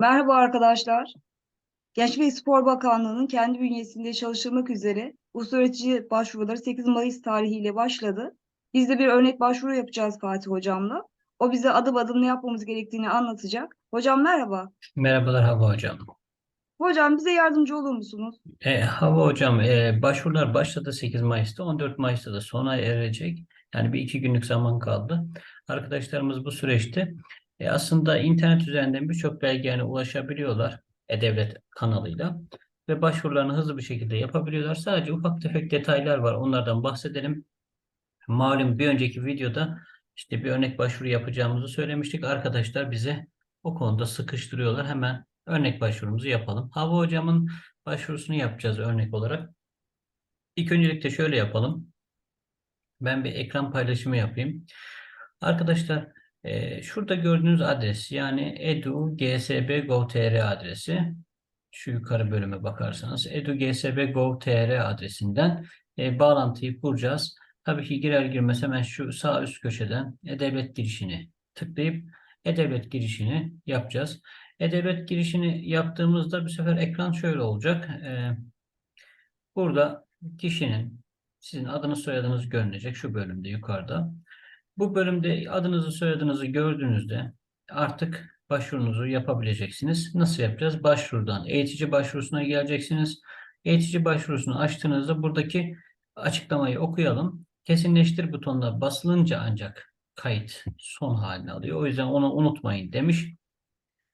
Merhaba arkadaşlar. Gençlik ve Spor Bakanlığı'nın kendi bünyesinde çalışılmak üzere uluslararası başvuruları 8 Mayıs tarihiyle başladı. Biz de bir örnek başvuru yapacağız Fatih Hocam'la. O bize adım adım ne yapmamız gerektiğini anlatacak. Hocam merhaba. Merhabalar Hava Hocam. Hocam bize yardımcı olur musunuz? E, Hava Hocam e, başvurular başladı 8 Mayıs'ta 14 Mayıs'ta da sona erecek. Yani bir iki günlük zaman kaldı. Arkadaşlarımız bu süreçte e, aslında internet üzerinden birçok belgeye ulaşabiliyorlar E-Devlet kanalıyla ve başvurularını hızlı bir şekilde yapabiliyorlar. Sadece ufak tefek detaylar var. Onlardan bahsedelim. Malum bir önceki videoda işte bir örnek başvuru yapacağımızı söylemiştik. Arkadaşlar bize o konuda sıkıştırıyorlar. Hemen örnek başvurumuzu yapalım. Hava hocamın başvurusunu yapacağız örnek olarak. İlk öncelikle şöyle yapalım. Ben bir ekran paylaşımı yapayım. Arkadaşlar e, şurada gördüğünüz adres yani edu.gsb.gov.tr adresi. Şu yukarı bölüme bakarsanız edu.gsb.gov.tr adresinden e, bağlantıyı kuracağız. Tabii ki girer girmez hemen şu sağ üst köşeden e-devlet girişini tıklayıp e-devlet girişini yapacağız. E-devlet girişini yaptığımızda bu sefer ekran şöyle olacak. Ee, burada kişinin sizin adınız soyadınız görünecek şu bölümde yukarıda. Bu bölümde adınızı soyadınızı gördüğünüzde artık başvurunuzu yapabileceksiniz. Nasıl yapacağız? Başvurudan eğitici başvurusuna geleceksiniz. Eğitici başvurusunu açtığınızda buradaki açıklamayı okuyalım. Kesinleştir butonuna basılınca ancak kayıt son halini alıyor. O yüzden onu unutmayın demiş.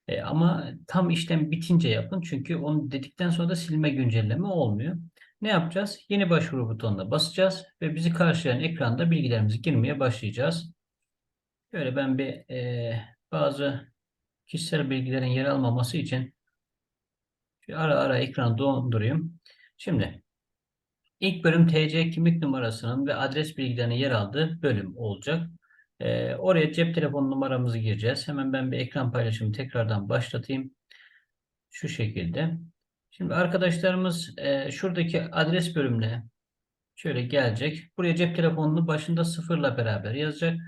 E, ama tam işlem bitince yapın. Çünkü onu dedikten sonra da silme güncelleme olmuyor. Ne yapacağız? Yeni başvuru butonuna basacağız ve bizi karşılayan ekranda bilgilerimizi girmeye başlayacağız. Şöyle ben bir e, bazı kişisel bilgilerin yer almaması için ara ara ekranı dondurayım. Şimdi ilk bölüm TC kimlik numarasının ve adres bilgilerinin yer aldığı bölüm olacak. Ee, oraya cep telefonu numaramızı gireceğiz. Hemen ben bir ekran paylaşımı tekrardan başlatayım. Şu şekilde. Şimdi arkadaşlarımız e, şuradaki adres bölümüne şöyle gelecek. Buraya cep telefonunu başında sıfırla beraber yazacak.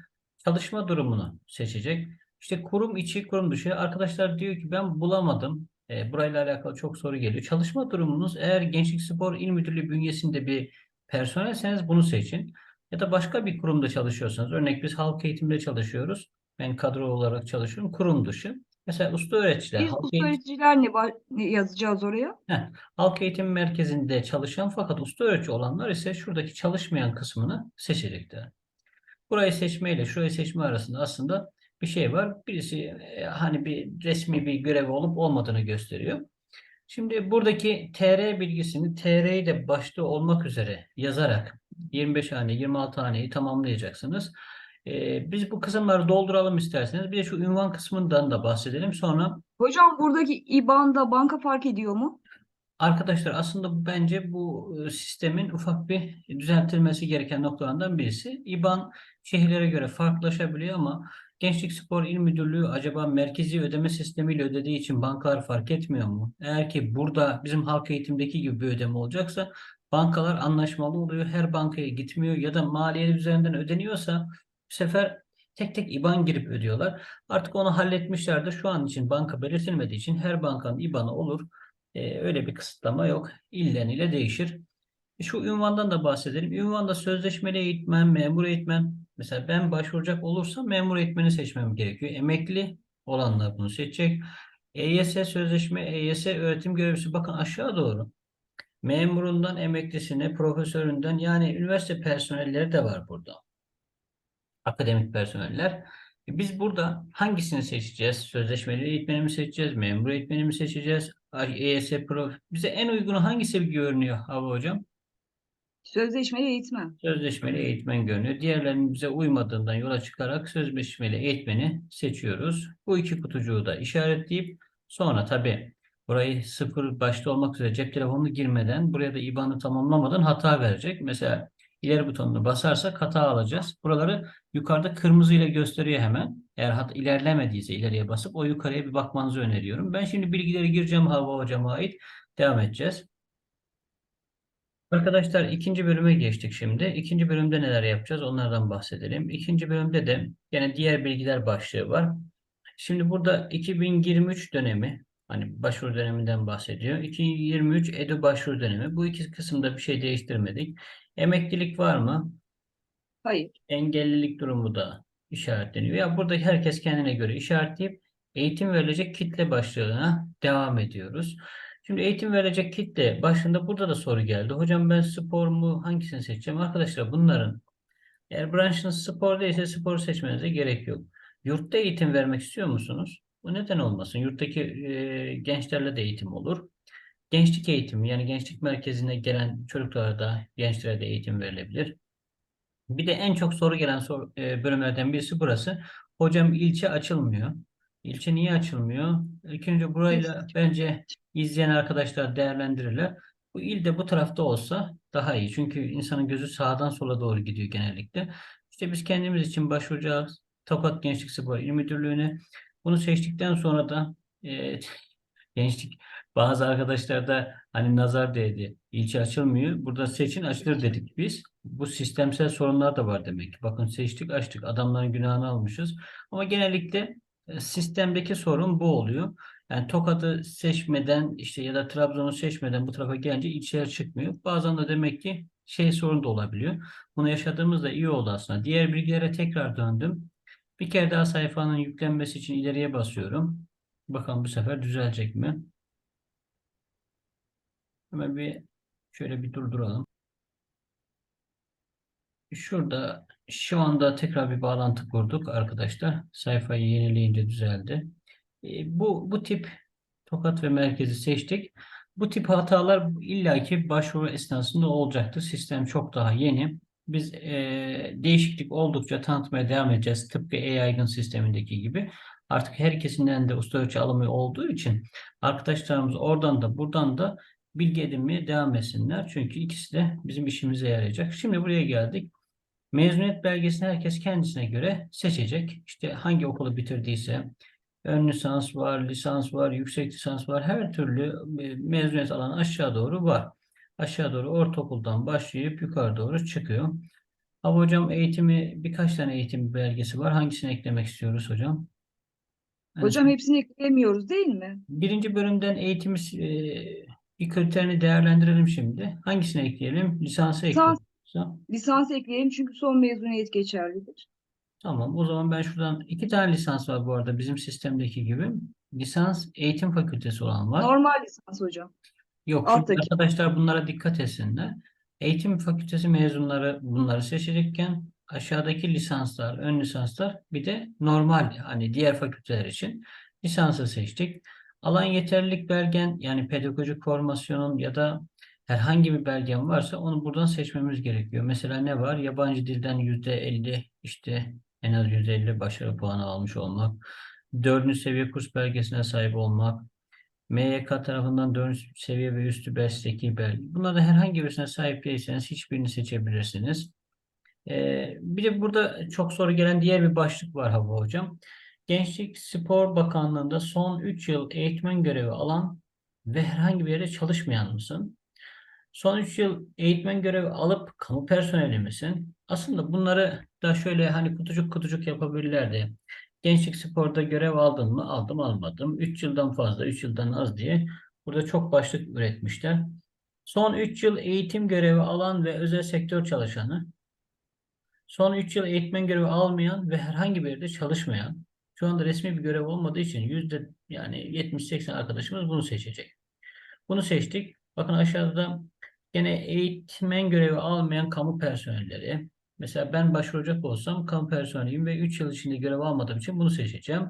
Çalışma durumunu seçecek. İşte kurum içi, kurum dışı. Arkadaşlar diyor ki ben bulamadım. E, burayla alakalı çok soru geliyor. Çalışma durumunuz eğer Gençlik Spor İl Müdürlüğü bünyesinde bir personelseniz bunu seçin. Ya da başka bir kurumda çalışıyorsanız, örnek biz halk eğitimde çalışıyoruz. Ben kadro olarak çalışıyorum. Kurum dışı. Mesela usta öğreticiler, Biz halk usta eğitim, öğreticiler ne, ba- ne yazacağız oraya? Heh, halk eğitim merkezinde çalışan fakat usta öğretici olanlar ise şuradaki çalışmayan kısmını seçecekler. Burayı seçmeyle şurayı seçme arasında aslında bir şey var. Birisi e, hani bir resmi bir görev olup olmadığını gösteriyor. Şimdi buradaki TR bilgisini TR'yi de başta olmak üzere yazarak 25 hane 26 haneyi tamamlayacaksınız. Ee, biz bu kısımları dolduralım isterseniz. Bir de şu ünvan kısmından da bahsedelim. Sonra Hocam buradaki IBAN'da banka fark ediyor mu? Arkadaşlar aslında bence bu e, sistemin ufak bir düzeltilmesi gereken noktalarından birisi. İBAN şehirlere göre farklılaşabiliyor ama Gençlik Spor İl Müdürlüğü acaba merkezi ödeme sistemiyle ödediği için bankalar fark etmiyor mu? Eğer ki burada bizim halk eğitimdeki gibi bir ödeme olacaksa bankalar anlaşmalı oluyor. Her bankaya gitmiyor ya da maliyet üzerinden ödeniyorsa bu sefer tek tek IBAN girip ödüyorlar. Artık onu halletmişlerdir. Şu an için banka belirtilmediği için her bankanın IBAN'ı olur. Ee, öyle bir kısıtlama yok. İllen ile değişir. E, Şu ünvandan da bahsedelim. Ünvanda sözleşmeli eğitmen, memur eğitmen. Mesela ben başvuracak olursam memur eğitmeni seçmem gerekiyor. Emekli olanlar bunu seçecek. EYS sözleşme, EYS öğretim görevlisi bakın aşağı doğru. Memurundan emeklisine, profesöründen yani üniversite personelleri de var burada. Akademik personeller. E, Biz burada hangisini seçeceğiz? Sözleşmeli eğitmeni mi seçeceğiz? Memur eğitmeni mi seçeceğiz? EYS Pro. Bize en uygunu hangisi görünüyor Hava Hocam? Sözleşmeli eğitmen. Sözleşmeli eğitmen görünüyor. Diğerlerinin bize uymadığından yola çıkarak sözleşmeli eğitmeni seçiyoruz. Bu iki kutucuğu da işaretleyip sonra tabii burayı sıfır başta olmak üzere cep telefonunu girmeden buraya da IBAN'ı tamamlamadan hata verecek. Mesela ileri butonunu basarsak hata alacağız. Buraları yukarıda kırmızı ile gösteriyor hemen. Eğer hat ilerlemediyse ileriye basıp o yukarıya bir bakmanızı öneriyorum. Ben şimdi bilgileri gireceğim Hava Hocam'a ait. Devam edeceğiz. Arkadaşlar ikinci bölüme geçtik şimdi. İkinci bölümde neler yapacağız onlardan bahsedelim. İkinci bölümde de yine diğer bilgiler başlığı var. Şimdi burada 2023 dönemi Hani başvuru döneminden bahsediyor. 2023 EDU başvuru dönemi. Bu iki kısımda bir şey değiştirmedik. Emeklilik var mı? Hayır. engellilik durumu da işaretleniyor. Ya burada herkes kendine göre işaretleyip eğitim verilecek kitle başlığına devam ediyoruz. Şimdi eğitim verilecek kitle başlığında burada da soru geldi. Hocam ben spor mu hangisini seçeceğim? Arkadaşlar bunların eğer branşınız spor değilse sporu seçmenize gerek yok. Yurtta eğitim vermek istiyor musunuz? Bu neden olmasın? Yurttaki e, gençlerle de eğitim olur. Gençlik eğitimi yani gençlik merkezine gelen çocuklara da gençlere de eğitim verilebilir. Bir de en çok soru gelen sor, e, bölümlerden birisi burası. Hocam ilçe açılmıyor. İlçe niye açılmıyor? İlk önce burayla bence izleyen arkadaşlar değerlendirirler. Bu il de bu tarafta olsa daha iyi. Çünkü insanın gözü sağdan sola doğru gidiyor genellikle. İşte biz kendimiz için başvuracağız. Tokat Gençlik Spor İl Müdürlüğü'ne. Bunu seçtikten sonra da e, gençlik bazı arkadaşlar da hani nazar değdi. İlçe açılmıyor. Burada seçin açılır dedik biz. Bu sistemsel sorunlar da var demek ki. Bakın seçtik açtık. Adamların günahını almışız. Ama genellikle e, sistemdeki sorun bu oluyor. Yani Tokat'ı seçmeden işte ya da Trabzon'u seçmeden bu tarafa gelince ilçeler çıkmıyor. Bazen de demek ki şey sorun da olabiliyor. Bunu yaşadığımızda iyi oldu aslında. Diğer bilgilere tekrar döndüm. Bir kere daha sayfanın yüklenmesi için ileriye basıyorum. Bakalım bu sefer düzelecek mi? Hemen bir şöyle bir durduralım. Şurada şu anda tekrar bir bağlantı kurduk arkadaşlar. Sayfayı yenileyince düzeldi. E, bu bu tip tokat ve merkezi seçtik. Bu tip hatalar illaki başvuru esnasında olacaktır. Sistem çok daha yeni. Biz e, değişiklik oldukça tanıtmaya devam edeceğiz. Tıpkı e-yaygın sistemindeki gibi. Artık herkesinden de usta ölçü alımı olduğu için arkadaşlarımız oradan da buradan da bilgi edinmeye devam etsinler. Çünkü ikisi de bizim işimize yarayacak. Şimdi buraya geldik. Mezuniyet belgesini herkes kendisine göre seçecek. İşte hangi okulu bitirdiyse ön lisans var, lisans var, yüksek lisans var. Her türlü e, mezuniyet alanı aşağı doğru var. Aşağı doğru ortaokuldan başlayıp yukarı doğru çıkıyor. Ama hocam eğitimi birkaç tane eğitim belgesi var. Hangisini eklemek istiyoruz hocam? Yani Hocam hepsini ekleyemiyoruz değil mi? Birinci bölümden eğitimi e, bir kriterini değerlendirelim şimdi. Hangisini ekleyelim? Lisansı Lisans- ekleyelim. Lisans ekleyelim çünkü son mezuniyet geçerlidir. Tamam. O zaman ben şuradan iki tane lisans var bu arada bizim sistemdeki gibi. Lisans eğitim fakültesi olan var. Normal lisans hocam. Yok. Alttaki. arkadaşlar bunlara dikkat etsinler. Eğitim fakültesi mezunları bunları seçecekken aşağıdaki lisanslar, ön lisanslar bir de normal hani diğer fakülteler için lisansı seçtik. Alan yeterlilik belgen yani pedagojik formasyonun ya da herhangi bir belgen varsa onu buradan seçmemiz gerekiyor. Mesela ne var? Yabancı dilden %50 işte en az %50 başarı puanı almış olmak. Dördüncü seviye kurs belgesine sahip olmak. MYK tarafından 4. seviye ve üstü mesleki belge. Bunlardan herhangi birisine sahip değilseniz hiçbirini seçebilirsiniz. Ee, bir de burada çok soru gelen diğer bir başlık var Hava Hocam. Gençlik Spor Bakanlığı'nda son 3 yıl eğitmen görevi alan ve herhangi bir yerde çalışmayan mısın? Son 3 yıl eğitmen görevi alıp kamu personeli misin? Aslında bunları da şöyle hani kutucuk kutucuk yapabilirlerdi. Gençlik sporda görev aldın mı? Aldım almadım. 3 yıldan fazla, 3 yıldan az diye. Burada çok başlık üretmişler. Son 3 yıl eğitim görevi alan ve özel sektör çalışanı. Son 3 yıl eğitmen görevi almayan ve herhangi bir yerde çalışmayan. Şu anda resmi bir görev olmadığı için yüzde yani 70-80 arkadaşımız bunu seçecek. Bunu seçtik. Bakın aşağıda gene eğitmen görevi almayan kamu personelleri. Mesela ben başvuracak olsam kamu personeliyim ve 3 yıl içinde görev almadığım için bunu seçeceğim.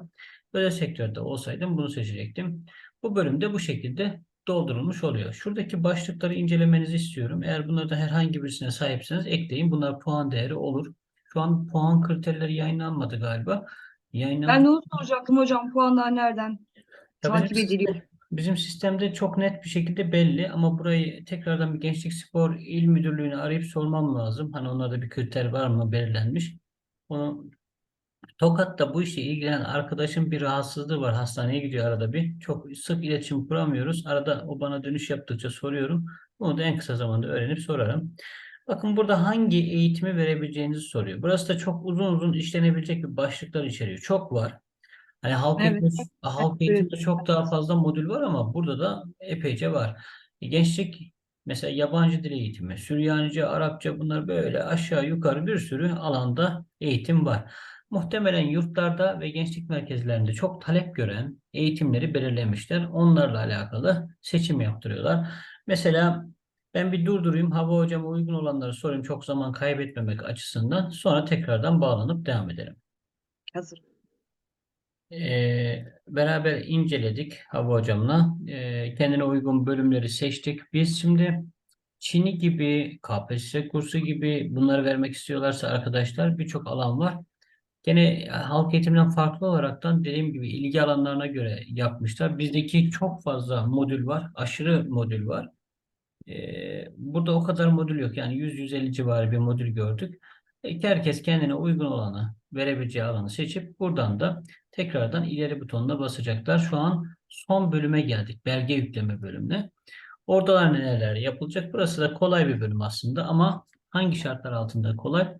Özel sektörde olsaydım bunu seçecektim. Bu bölümde bu şekilde doldurulmuş oluyor. Şuradaki başlıkları incelemenizi istiyorum. Eğer bunlarda herhangi birisine sahipseniz ekleyin. Bunlar puan değeri olur. Şu an puan kriterleri yayınlanmadı galiba. Yayınlan Ben de onu soracaktım hocam puanlar nereden Ya takip ediliyor? Bizim sistemde çok net bir şekilde belli ama burayı tekrardan bir Gençlik Spor İl Müdürlüğü'nü arayıp sormam lazım. Hani onlarda bir kriter var mı belirlenmiş. Onu Tokat'ta bu işle ilgilenen arkadaşın bir rahatsızlığı var. Hastaneye gidiyor arada bir. Çok sık iletişim kuramıyoruz. Arada o bana dönüş yaptıkça soruyorum. Bunu da en kısa zamanda öğrenip sorarım. Bakın burada hangi eğitimi verebileceğinizi soruyor. Burası da çok uzun uzun işlenebilecek bir başlıklar içeriyor. Çok var. Hani halk Evet. eğitimde, halk eğitimde çok daha fazla modül var ama burada da epeyce var. E, Gençlik mesela yabancı dil eğitimi, Süryanice, Arapça bunlar böyle aşağı yukarı bir sürü alanda eğitim var. Muhtemelen yurtlarda ve gençlik merkezlerinde çok talep gören eğitimleri belirlemişler. Onlarla alakalı seçim yaptırıyorlar. Mesela ben bir durdurayım, hava hocama uygun olanları sorayım çok zaman kaybetmemek açısından. Sonra tekrardan bağlanıp devam edelim. Hazır. Ee, beraber inceledik Hava hocamla. Ee, kendine uygun bölümleri seçtik. Biz şimdi Çin'i gibi, KPSS kursu gibi bunları vermek istiyorlarsa arkadaşlar birçok alan var. Gene halk eğitiminden farklı olaraktan dediğim gibi ilgi alanlarına göre yapmışlar. Bizdeki çok fazla modül var. Aşırı modül var. Ee, burada o kadar modül yok. Yani 100-150 civarı bir modül gördük. Herkes kendine uygun olanı, verebileceği alanı seçip buradan da tekrardan ileri butonuna basacaklar. Şu an son bölüme geldik. Belge yükleme bölümüne. Orada da neler yapılacak? Burası da kolay bir bölüm aslında ama hangi şartlar altında kolay?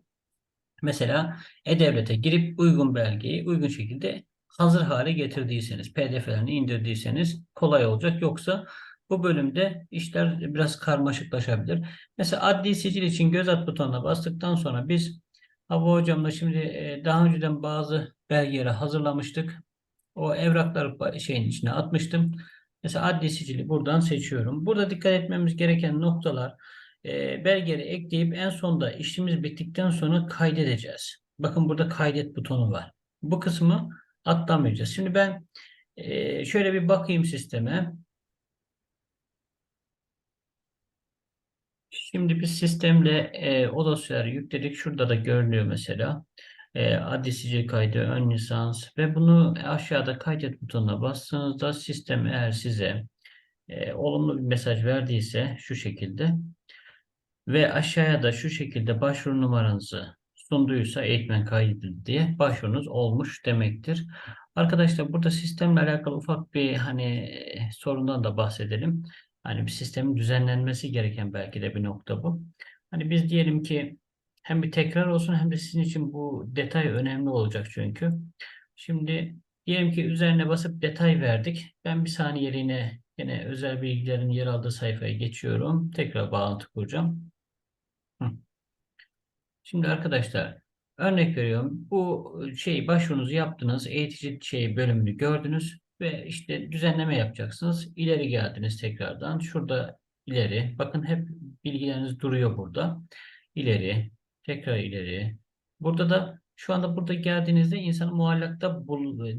Mesela E-Devlet'e girip uygun belgeyi uygun şekilde hazır hale getirdiyseniz, PDF'lerini indirdiyseniz kolay olacak. Yoksa bu bölümde işler biraz karmaşıklaşabilir. Mesela adli sicil için göz at butonuna bastıktan sonra biz Hava hocamla şimdi e, daha önceden bazı belgeleri hazırlamıştık. O evrakları şeyin içine atmıştım. Mesela adli sicili buradan seçiyorum. Burada dikkat etmemiz gereken noktalar e, belgeleri ekleyip en sonda işimiz bittikten sonra kaydedeceğiz. Bakın burada kaydet butonu var. Bu kısmı atlamayacağız. Şimdi ben e, şöyle bir bakayım sisteme. Şimdi biz sistemle e, o dosyaları yükledik. Şurada da görünüyor mesela. E, adli sicil kaydı, ön lisans ve bunu aşağıda kaydet butonuna bastığınızda sistem eğer size e, olumlu bir mesaj verdiyse şu şekilde ve aşağıya da şu şekilde başvuru numaranızı sunduysa eğitmen kaydedildi diye başvurunuz olmuş demektir. Arkadaşlar burada sistemle alakalı ufak bir hani sorundan da bahsedelim. Hani bir sistemin düzenlenmesi gereken belki de bir nokta bu. Hani biz diyelim ki hem bir tekrar olsun hem de sizin için bu detay önemli olacak çünkü. Şimdi diyelim ki üzerine basıp detay verdik. Ben bir saniyeliğine yine özel bilgilerin yer aldığı sayfaya geçiyorum. Tekrar bağlantı kuracağım. Şimdi arkadaşlar örnek veriyorum. Bu şey başvurunuzu yaptınız. Eğitici şey bölümünü gördünüz ve işte düzenleme yapacaksınız. İleri geldiniz tekrardan. Şurada ileri. Bakın hep bilgileriniz duruyor burada. İleri, tekrar ileri. Burada da şu anda burada geldiğinizde insanı muallakta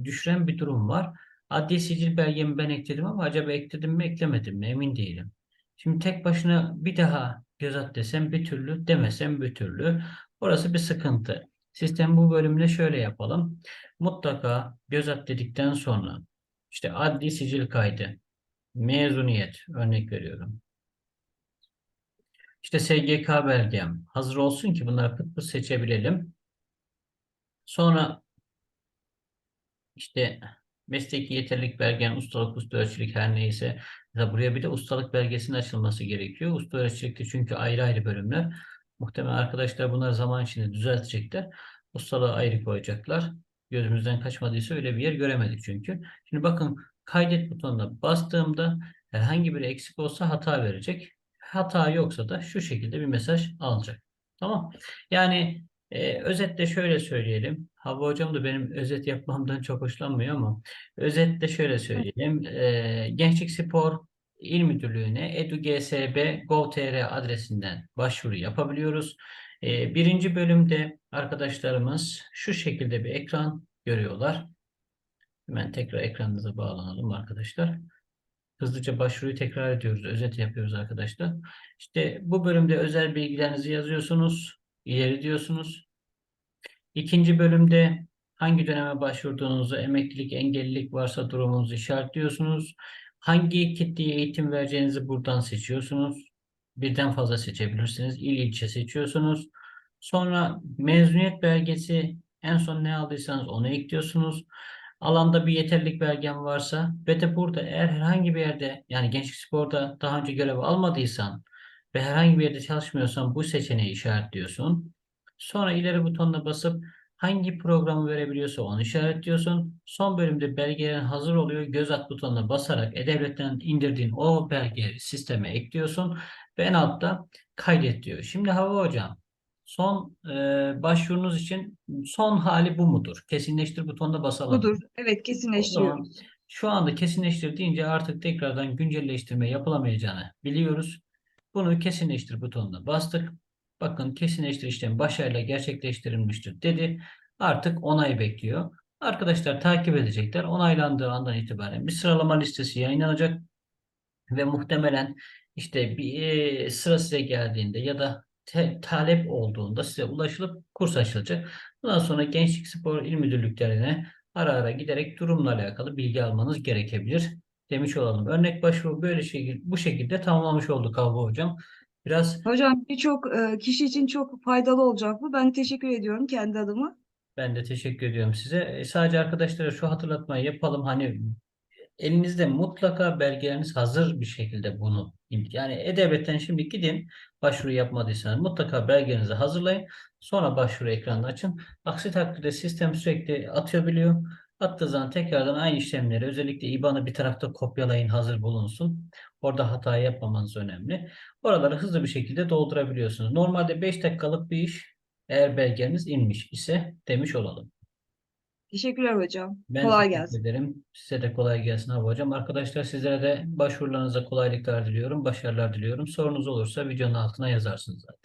düşüren bir durum var. Adli sicil belgemi ben ekledim ama acaba ekledim mi eklemedim mi emin değilim. Şimdi tek başına bir daha göz at desem bir türlü demesem bir türlü. Orası bir sıkıntı. Sistem bu bölümde şöyle yapalım. Mutlaka göz at dedikten sonra işte adli sicil kaydı, mezuniyet örnek veriyorum. İşte SGK belgem hazır olsun ki bunları pıt pıt seçebilelim. Sonra işte mesleki yeterlilik belgen, ustalık, usta ölçülük her neyse. Mesela buraya bir de ustalık belgesinin açılması gerekiyor. Usta ölçülükte çünkü ayrı ayrı bölümler. Muhtemelen arkadaşlar bunları zaman içinde düzeltecekler. Ustalığı ayrı koyacaklar. Gözümüzden kaçmadıysa öyle bir yer göremedik çünkü. Şimdi bakın kaydet butonuna bastığımda herhangi bir eksik olsa hata verecek. Hata yoksa da şu şekilde bir mesaj alacak. Tamam. Yani e, özetle şöyle söyleyelim. Hava hocam da benim özet yapmamdan çok hoşlanmıyor ama özetle şöyle söyleyelim. E, Gençlik Spor İl Müdürlüğü'ne edugsb.gov.tr adresinden başvuru yapabiliyoruz. E, birinci bölümde arkadaşlarımız şu şekilde bir ekran görüyorlar. Hemen tekrar ekranınıza bağlanalım arkadaşlar. Hızlıca başvuruyu tekrar ediyoruz. Özet yapıyoruz arkadaşlar. İşte bu bölümde özel bilgilerinizi yazıyorsunuz. ileri diyorsunuz. İkinci bölümde hangi döneme başvurduğunuzu, emeklilik, engellilik varsa durumunuzu işaretliyorsunuz. Hangi kitleye eğitim vereceğinizi buradan seçiyorsunuz. Birden fazla seçebilirsiniz. İl ilçe seçiyorsunuz. Sonra mezuniyet belgesi en son ne aldıysanız onu ekliyorsunuz. Alanda bir yeterlilik belgen varsa ve de burada eğer herhangi bir yerde yani gençlik sporda daha önce görev almadıysan ve herhangi bir yerde çalışmıyorsan bu seçeneği işaretliyorsun. Sonra ileri butonuna basıp Hangi programı verebiliyorsa onu işaretliyorsun. Son bölümde belgelerin hazır oluyor. Göz at butonuna basarak E-Devlet'ten indirdiğin o belgeleri sisteme ekliyorsun ve en altta kaydet diyor. Şimdi Hava Hocam son e, başvurunuz için son hali bu mudur? Kesinleştir butonuna basalım. Budur. Evet kesinleştiriyoruz. şu anda kesinleştir deyince artık tekrardan güncelleştirme yapılamayacağını biliyoruz. Bunu kesinleştir butonuna bastık. Bakın kesinleştir işlemi başarıyla gerçekleştirilmiştir dedi. Artık onay bekliyor. Arkadaşlar takip edecekler. Onaylandığı andan itibaren bir sıralama listesi yayınlanacak ve muhtemelen işte bir sıra size geldiğinde ya da te- talep olduğunda size ulaşılıp kurs açılacak. Bundan sonra Gençlik Spor İl Müdürlüklerine ara ara giderek durumla alakalı bilgi almanız gerekebilir demiş olalım. Örnek başvuru böyle şekil, bu şekilde tamamlamış olduk Havva Hocam. Biraz Hocam birçok kişi için çok faydalı olacak bu. Ben teşekkür ediyorum kendi adıma. ben de teşekkür ediyorum size. E, Sadece arkadaşlara şu hatırlatmayı yapalım. Hani elinizde mutlaka belgeleriniz hazır bir şekilde bunu yani E-Devlet'ten şimdi gidin başvuru yapmadıysanız mutlaka belgelerinizi hazırlayın. Sonra başvuru ekranını açın. Aksi takdirde sistem sürekli atabiliyor. Attığı zaman tekrardan aynı işlemleri özellikle IBAN'ı bir tarafta kopyalayın hazır bulunsun. Orada hata yapmamanız önemli. Oraları hızlı bir şekilde doldurabiliyorsunuz. Normalde 5 dakikalık bir iş eğer belgeniz inmiş ise demiş olalım. Teşekkürler hocam. Ben Kolay gelsin. ederim. Size de kolay gelsin abi hocam. Arkadaşlar sizlere de başvurularınıza kolaylıklar diliyorum. Başarılar diliyorum. Sorunuz olursa videonun altına yazarsınız zaten.